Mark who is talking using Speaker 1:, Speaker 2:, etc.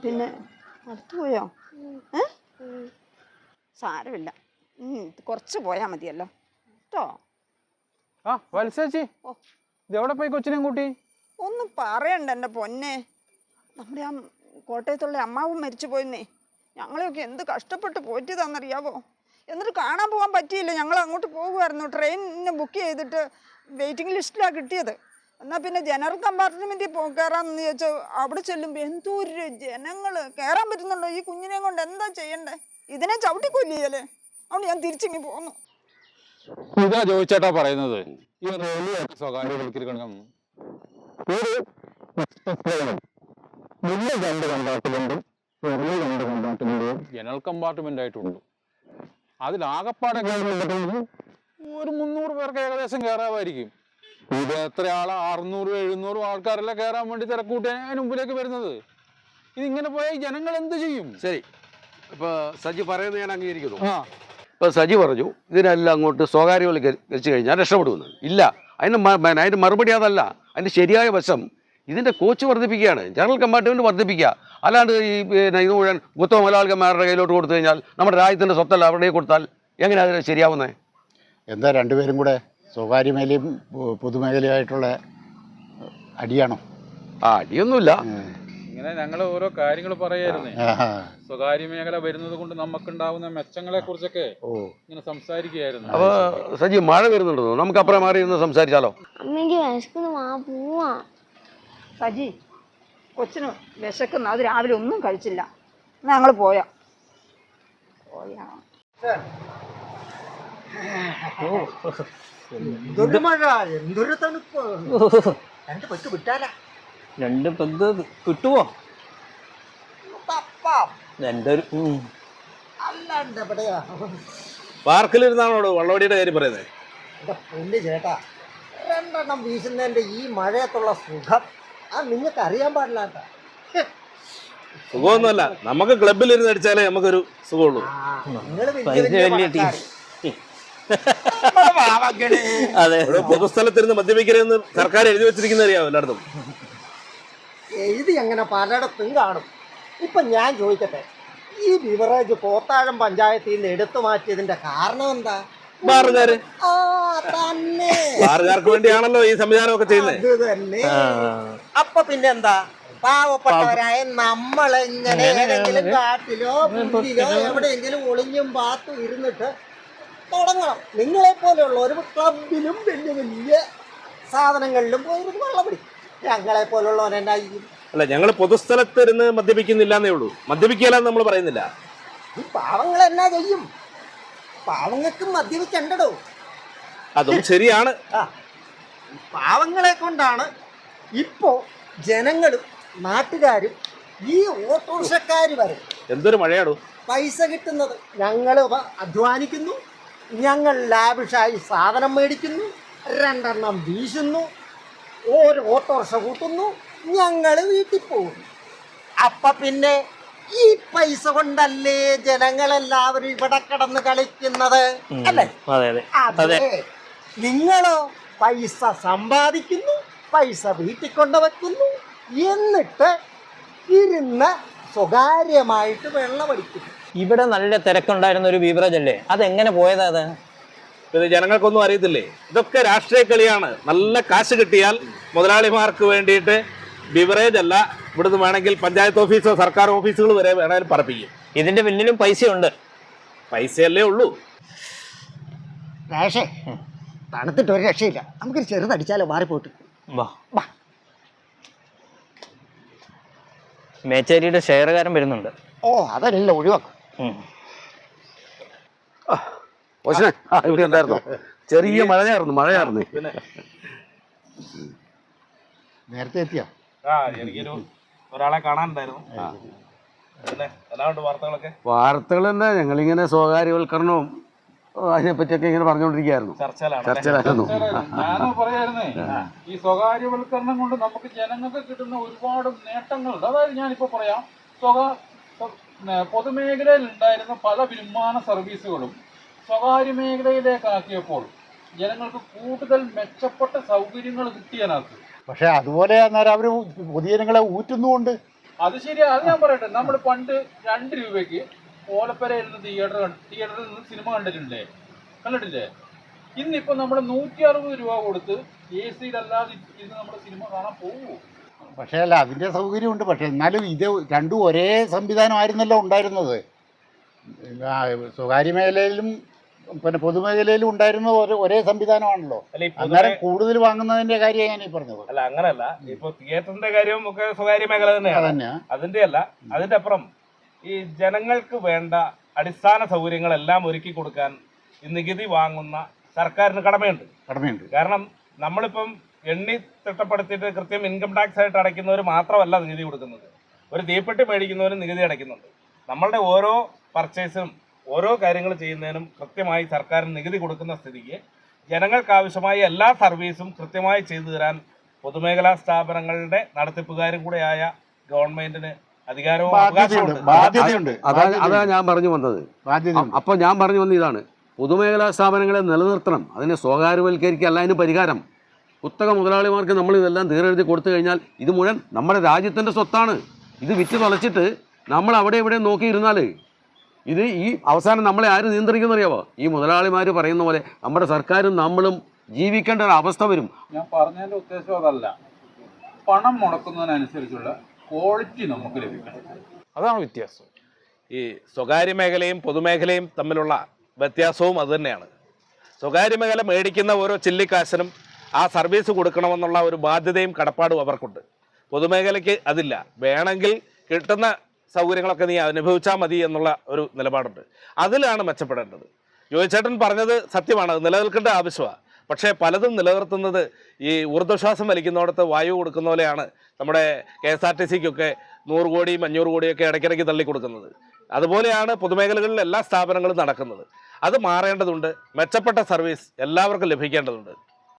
Speaker 1: പിന്നെ അടുത്ത് പോയോ? ഏ? സാരമില്ല. കുറച്ച് പോയാൽ മതിയല്ലോ. കേട്ടോ
Speaker 2: ആ വത്സേച്ചി.
Speaker 1: ഓ.
Speaker 2: ഇതെവിടെ പോയി കൊച്ചിനെയും കൂട്ടി?
Speaker 1: ഒന്നും പറയണ്ട എന്റെ പൊന്നെ. നമ്മുടെ ആ കോട്ടയത്തുള്ള അമ്മാവും മരിച്ചു പോയെന്നേ. ഞങ്ങളെയൊക്കെ എന്ത് കഷ്ടപ്പെട്ട് പോറ്റിയതാണെന്നറിയാവോ? എന്നിട്ട് കാണാൻ പോകാൻ പറ്റിയില്ല. ഞങ്ങൾ അങ്ങോട്ട് പോകുമായിരുന്നു ട്രെയിനിന് ബുക്ക് ചെയ്തിട്ട് വെയിറ്റിംഗ് ലിസ്റ്റിലാണ് കിട്ടിയത്. എന്നാൽ പിന്നെ ജനറൽ കമ്പാർട്ട്മെന്റിൽ പോ കയറാമെന്ന് ചോദിച്ചാൽ അവിടെ ചെല്ലുമ്പോൾ എന്തോ ഒരു ജനങ്ങൾ കയറാൻ പറ്റുന്നുണ്ടോ ഈ കുഞ്ഞിനെയും കൊണ്ട്? എന്താ ചെയ്യണ്ടേ? ഇതിനെ ചവിട്ടിക്കൊല്ലിയല്ലേ അതുകൊണ്ട് ഞാൻ തിരിച്ചിങ്ങി പോന്നു.
Speaker 2: ഇതാ ചോദിച്ചേട്ടാ പറയുന്നത്.
Speaker 3: ഒരു
Speaker 2: അതിലാകപ്പാടെ ഒരു മുന്നൂറ് പേർക്ക് ഏകദേശം കയറാമായിരിക്കും ഇത് എത്ര ആളാ? അറുന്നൂറും എഴുന്നൂറും ആൾക്കാരെല്ലാം കയറാൻ വേണ്ടി തിരക്കൂട്ടി അതിന് മുമ്പിലേക്ക് വരുന്നത്. ഇതിങ്ങനെ പോയാൽ ജനങ്ങൾ എന്ത് ചെയ്യും?
Speaker 4: ശരി. ഇപ്പൊ സജി പറയുന്നത് ഞാൻ അംഗീകരിക്കുന്നു.
Speaker 2: ആ.
Speaker 4: ഇപ്പൊ സജി പറഞ്ഞു ഇതിനെല്ലാം അങ്ങോട്ട് സ്വകാര്യവൽക്കരിച്ചു കഴിഞ്ഞാൽ രക്ഷപ്പെടുമെന്ന്. ഇല്ല. അതിന് അതിന്റെ മറുപടി അതല്ല. അതിന്റെ ശരിയായ വശം ഇതിന്റെ കോച്ച് വർദ്ധിപ്പിക്കുകയാണ്. ജനറൽ കമ്പാർട്ട്മെന്റ് വർദ്ധിപ്പിക്കുക. അല്ലാണ്ട് ഈ പിന്നെ ഇത് മുഴുവൻ ഗുത്തവ മലയാളികന്മാരുടെ കയ്യിലോട്ട് കൊടുത്തു കഴിഞ്ഞാൽ നമ്മുടെ രാജ്യത്തിന്റെ സ്വത്തല്ല അവിടെ കൊടുത്താൽ എങ്ങനെയാണ് അതിന് ശരിയാവുന്നത്
Speaker 3: എന്താ രണ്ടുപേരും കൂടെ? സ്വകാര്യ മേഖലയും പൊതുമേഖലയായിട്ടുള്ള അടിയാണോ?
Speaker 4: ആ അടിയൊന്നുമില്ല.
Speaker 2: ഇങ്ങനെ ഞങ്ങൾ ഓരോ കാര്യങ്ങൾ പറയായിരുന്നേ. സ്വകാര്യ മേഖല വരുന്നത് കൊണ്ട് നമുക്കുണ്ടാവുന്ന മെച്ചങ്ങളെ കുറിച്ചൊക്കെ ഇങ്ങനെ സംസാരിക്കുകയായിരുന്നു.
Speaker 4: അപ്പൊ സജി മഴ വരുന്നുണ്ടോ? നമുക്ക് അപ്പുറം മാറി ഇരുന്ന് സംസാരിച്ചാലോ?
Speaker 5: അമ്മയ്ക്ക് വിശക്കുന്നു
Speaker 1: സജി കൊച്ചിന് വിശക്കുന്നു. അത് രാവിലെ ഒന്നും കഴിച്ചില്ല. ഞങ്ങൾ പോയാ. പോയാ.
Speaker 6: എന്തൊരു മഴ എന്തൊരു തണുപ്പ്. രണ്ട് പെട്ട് വിട്ടാലാ.
Speaker 7: രണ്ട് പെഗ് കിട്ടുവോ?
Speaker 6: തപ്പാം
Speaker 7: എന്റെ ഒരു.
Speaker 6: അല്ലാണ്ട് എവിടെയാ
Speaker 4: പാർക്കിലിരുന്നാണോ വള്ളവടിയുടെ കാര്യം പറയുന്നത്?
Speaker 6: എന്റെ പൊന്ന് ചേട്ടാ രണ്ടെണ്ണം വീശുന്നതിന്റെ ഈ മഴയത്തുള്ള സുഖം ആ നിങ്ങൾക്ക് അറിയാൻ പാടില്ല
Speaker 4: സുഖമൊന്നുമല്ല നമുക്ക് ക്ലബിലിരുന്ന് അടിച്ചാലേ നമുക്കൊരു സുഖമുള്ളൂ.
Speaker 6: നിങ്ങൾ
Speaker 7: വലിയ ടീം അതെ.
Speaker 4: പൊതുസ്ഥലത്തിരുന്ന് മദ്യപിക്കരുതെന്ന് സർക്കാർ എഴുതി വെച്ചിരിക്കുന്ന അറിയാമോ എല്ലായിടത്തും?
Speaker 6: എഴുതി അങ്ങനെ പലയിടത്തും കാണും. ഇപ്പൊ ഞാൻ ചോദിക്കട്ടെ ഈ ബിവറേജ് കോത്താഴം പഞ്ചായത്തിൽ നിന്ന് എടുത്തു മാറ്റിയതിന്റെ കാരണം എന്താ?
Speaker 4: ബാറുകാര് ബാറുകാർക്ക് വേണ്ടിയാണല്ലോ ഈ സംവിധാനമൊക്കെ ചെയ്യുന്നത്.
Speaker 6: തന്നെ. അപ്പൊ പിന്നെന്താ? പാവപ്പെട്ടവരായ നമ്മളെങ്ങനെ ഏതെങ്കിലും കാട്ടിലോ എവിടെയെങ്കിലും ഒളിഞ്ഞും പാത്തും ഇരുന്നിട്ട് തുടങ്ങണം. നിങ്ങളെ പോലെയുള്ള ഒരു ക്ലബിലും വലിയ വലിയ സാധനങ്ങളിലും പോയിരുന്ന് വെള്ളം പിടിക്കും ഞങ്ങളെ പോലുള്ളവൻ എന്നാ ചെയ്യും
Speaker 4: അല്ല ഞങ്ങൾ പൊതുസ്ഥലത്തിരുന്ന് മദ്യപിക്കുന്നില്ല എന്നേ ഉള്ളൂ. മദ്യപിക്കില്ല എന്ന് നമ്മൾ പറയുന്നില്ല.
Speaker 6: ഈ പാവങ്ങൾ എന്നാ ചെയ്യും? പാവങ്ങൾക്കും മദ്യപിക്കണ്ടടോ?
Speaker 4: അതും ശരിയാണ്.
Speaker 6: ആ പാവങ്ങളെ കൊണ്ടാണ് ഇപ്പോ ജനങ്ങളും നാട്ടുകാരും ഈ ഓട്ടോറിക്ഷക്കാർ വരെ
Speaker 4: എന്തൊരു മഴയാടോ?
Speaker 6: പൈസ കിട്ടുന്നത് ഞങ്ങൾ അധ്വാനിക്കുന്നു. ഞങ്ങൾ ലാവിഷായി സാധനം മേടിക്കുന്നു രണ്ടെണ്ണം വീശുന്നു ഒരു ഓട്ടോറിക്ഷ കൂട്ടുന്നു ഞങ്ങൾ വീട്ടിൽ പോകും അപ്പം പിന്നെ ഈ പൈസ കൊണ്ടല്ലേ ജനങ്ങളെല്ലാവരും ഇവിടെ കിടന്ന് കളിക്കുന്നത്? അല്ലേ?
Speaker 7: അതെ
Speaker 6: നിങ്ങളോ പൈസ സമ്പാദിക്കുന്നു പൈസ വീട്ടിൽ കൊണ്ടുവയ്ക്കുന്നു എന്നിട്ട് ഇരുന്ന് സ്വകാര്യമായിട്ട് വെള്ളമടിക്കുന്നു
Speaker 7: ഇവിടെ നല്ല തിരക്കുണ്ടായിരുന്ന ഒരു ബീവറേജ് അല്ലേ? അതെങ്ങനെ പോയതാ അത്?
Speaker 4: ഇത് ജനങ്ങൾക്കൊന്നും അറിയത്തില്ലേ? ഇതൊക്കെ രാഷ്ട്രീയ കളിയാണ്. നല്ല കാശ് കിട്ടിയാൽ മുതലാളിമാർക്ക് വേണ്ടിയിട്ട് ബിവറേജ് അല്ല ഇവിടുന്ന് വേണമെങ്കിൽ പഞ്ചായത്ത് ഓഫീസോ സർക്കാർ ഓഫീസുകൾ വരെ വേണമെങ്കിൽ പറപ്പിക്കും.
Speaker 7: ഇതിന്റെ പിന്നിലും പൈസയുണ്ട്.
Speaker 4: പൈസയല്ലേ ഉള്ളൂ.
Speaker 6: രാഷേ തണുത്തിട്ട് ഒരു രക്ഷയില്ല. നമുക്കൊരു ചെറുതടിച്ചാലോ മാറിപ്പോട്ട്
Speaker 7: വാ.
Speaker 6: വാ.
Speaker 7: മേച്ചേരിയുടെ ഷെയർകാരൻ വരുന്നുണ്ട്.
Speaker 6: ഓ അതല്ല ഒഴിവാക്കും.
Speaker 4: ഓശനെ ആ ഇവിടെ ഉണ്ടായിരുന്നു. ചെറിയ മഴയായിരുന്നു മഴയായിരുന്നു.
Speaker 3: നേരത്തെ എത്തിയോ?
Speaker 4: ആ എനിക്കൊരു ഒരാളെ കാണാനുണ്ടായിരുന്നു.
Speaker 3: വാർത്തകൾ തന്നെ ഞങ്ങളിങ്ങനെ സ്വകാര്യവൽക്കരണവും അതിനെപ്പറ്റിയൊക്കെ ഇങ്ങനെ പറഞ്ഞുകൊണ്ടിരിക്കുകയായിരുന്നു. ചർച്ചയിലായിരുന്നു.
Speaker 2: ഈ സ്വകാര്യവൽക്കരണം കൊണ്ട് നമുക്ക് ജനങ്ങൾക്ക് കിട്ടുന്ന ഒരുപാട് നേട്ടങ്ങളുണ്ട്. അതായത് ഞാനിപ്പോ പറയാം സ്വകാ സ്വ- ന- പൊതുമേഖലയിൽ ഉണ്ടായിരുന്ന പല വിമാന സർവീസുകളും സ്വകാര്യ മേഖലയിലേക്കാക്കിയപ്പോൾ ജനങ്ങൾക്ക് കൂടുതൽ മെച്ചപ്പെട്ട സൗകര്യങ്ങൾ കിട്ടിയതിനകത്ത്.
Speaker 3: പക്ഷെ അതുപോലെ അന്നേരം അവർ പൊതുജനങ്ങളെ ഊറ്റുന്നുകൊണ്ട്
Speaker 2: അത് ശരിയാ അത് ഞാൻ പറയട്ടെ. നമ്മൾ പണ്ട് രണ്ട് രൂപയ്ക്ക് ഓലപ്പരയിൽ നിന്ന് തിയേറ്റർ തിയേറ്ററിൽ നിന്ന് സിനിമ കണ്ടിട്ടില്ലേ? കണ്ടിട്ടില്ലേ? ഇന്നിപ്പോൾ നമ്മൾ നൂറ്റി അറുപത് രൂപ കൊടുത്ത് എ സിയിലല്ലാതെ ഇരുന്ന് നമ്മൾ സിനിമ കാണാൻ പോവൂ
Speaker 3: പക്ഷേ അല്ല അതിന്റെ സൗകര്യമുണ്ട്. പക്ഷേ എന്നാലും ഇത് രണ്ടും ഒരേ സംവിധാനമായിരുന്നല്ലോ ഉണ്ടായിരുന്നത്. സ്വകാര്യ മേഖലയിലും പിന്നെ പൊതുമേഖലയിലും ഉണ്ടായിരുന്ന ഒരേ സംവിധാനമാണല്ലോ. അന്നേരം കൂടുതൽ വാങ്ങുന്നതിന്റെ കാര്യമാണ് ഞാൻ ഈ പറഞ്ഞത്.
Speaker 8: അല്ല അങ്ങനല്ല. ഇപ്പൊ തിയേറ്ററിന്റെ കാര്യവും ഒക്കെ സ്വകാര്യ മേഖല തന്നെയാണ്. അതിന്റെ അല്ല അതിന്റെ അപ്പുറം ഈ ജനങ്ങൾക്ക് വേണ്ട അടിസ്ഥാന സൗകര്യങ്ങളെല്ലാം ഒരുക്കി കൊടുക്കാൻ നികുതി വാങ്ങുന്ന സർക്കാരിന് കടമയുണ്ട്.
Speaker 3: കടമയുണ്ട്.
Speaker 8: കാരണം നമ്മളിപ്പം എണ്ണി തിട്ടപ്പെടുത്തിയിട്ട് കൃത്യം ഇൻകം ടാക്സ് ആയിട്ട് അടയ്ക്കുന്നവർ മാത്രമല്ല നികുതി കൊടുക്കുന്നത്. ഒരു തീപ്പെട്ടി മേടിക്കുന്നവരും നികുതി അടയ്ക്കുന്നുണ്ട്. നമ്മളുടെ ഓരോ പർച്ചേസും ഓരോ കാര്യങ്ങൾ ചെയ്യുന്നതിനും കൃത്യമായി സർക്കാരിന് നികുതി കൊടുക്കുന്ന സ്ഥിതിക്ക് ജനങ്ങൾക്ക് ആവശ്യമായ എല്ലാ സർവീസും കൃത്യമായി ചെയ്തു തരാൻ പൊതുമേഖലാ സ്ഥാപനങ്ങളുടെ നടത്തിപ്പുകാരും കൂടെയായ ഗവൺമെന്റിന് അധികാരവും
Speaker 4: അതാണ് ഞാൻ പറഞ്ഞു വന്നത്. അപ്പോൾ ഞാൻ പറഞ്ഞു വന്ന ഇതാണ്. പൊതുമേഖലാ സ്ഥാപനങ്ങളെ നിലനിർത്തണം. അതിനെ സ്വകാര്യവൽക്കരിക്കുക അല്ല അതിന് പരിഹാരം. കുത്തക മുതലാളിമാർക്ക് നമ്മൾ ഇതെല്ലാം തീരെഴുതി കൊടുത്തു കഴിഞ്ഞാൽ ഇത് മുഴുവൻ നമ്മുടെ രാജ്യത്തിന്റെ സ്വത്താണ്. ഇത് വിറ്റ് തുളച്ചിട്ട് നമ്മൾ അവിടെ ഇവിടെ നോക്കിയിരുന്നാൽ ഇത് ഈ അവസാനം നമ്മളെ ആര് നിയന്ത്രിക്കുന്നറിയാവോ ഈ മുതലാളിമാർ പറയുന്ന പോലെ നമ്മുടെ സർക്കാരും നമ്മളും ജീവിക്കേണ്ട ഒരു അവസ്ഥ വരും.
Speaker 2: ഞാൻ പറഞ്ഞതിന്റെ ഉദ്ദേശം അതല്ല. പണം മുടക്കുന്നതിനനുസരിച്ചുള്ള ക്വാളിറ്റി നമുക്ക് ലഭിക്കണം.
Speaker 8: അതാണ് വ്യത്യാസം. ഈ സ്വകാര്യ മേഖലയും പൊതുമേഖലയും തമ്മിലുള്ള വ്യത്യാസവും അതുതന്നെയാണ് സ്വകാര്യ മേഖല മേടിക്കുന്ന ഓരോ ചില്ലിക്കാശിനും ആ സർവീസ് കൊടുക്കണമെന്നുള്ള ഒരു ബാധ്യതയും കടപ്പാടും അവർക്കുണ്ട്. പൊതുമേഖലയ്ക്ക് അതില്ല. വേണമെങ്കിൽ കിട്ടുന്ന സൗകര്യങ്ങളൊക്കെ നീ അനുഭവിച്ചാൽ മതി എന്നുള്ള ഒരു നിലപാടുണ്ട്. അതിലാണ് മെച്ചപ്പെടേണ്ടത്. ജോയിച്ചേട്ടൻ പറഞ്ഞത് സത്യമാണ്. നിലനിൽക്കേണ്ട ആവശ്യമാണ് പക്ഷേ പലതും നിലനിർത്തുന്നത് ഈ ഊർജശ്വാസം വലിക്കുന്നിടത്ത് വായു കൊടുക്കുന്ന പോലെയാണ് നമ്മുടെ കെ എസ് ആർ ടി സിക്കൊക്കെ നൂറ് കോടിയും അഞ്ഞൂറ് കോടിയൊക്കെ ഇടയ്ക്കിടയ്ക്ക് തള്ളി കൊടുക്കുന്നത് അതുപോലെയാണ് പൊതുമേഖലകളിൽ എല്ലാ സ്ഥാപനങ്ങളും നടക്കുന്നത്. അത് മാറേണ്ടതുണ്ട്. മെച്ചപ്പെട്ട സർവീസ് എല്ലാവർക്കും ലഭിക്കേണ്ടതുണ്ട്.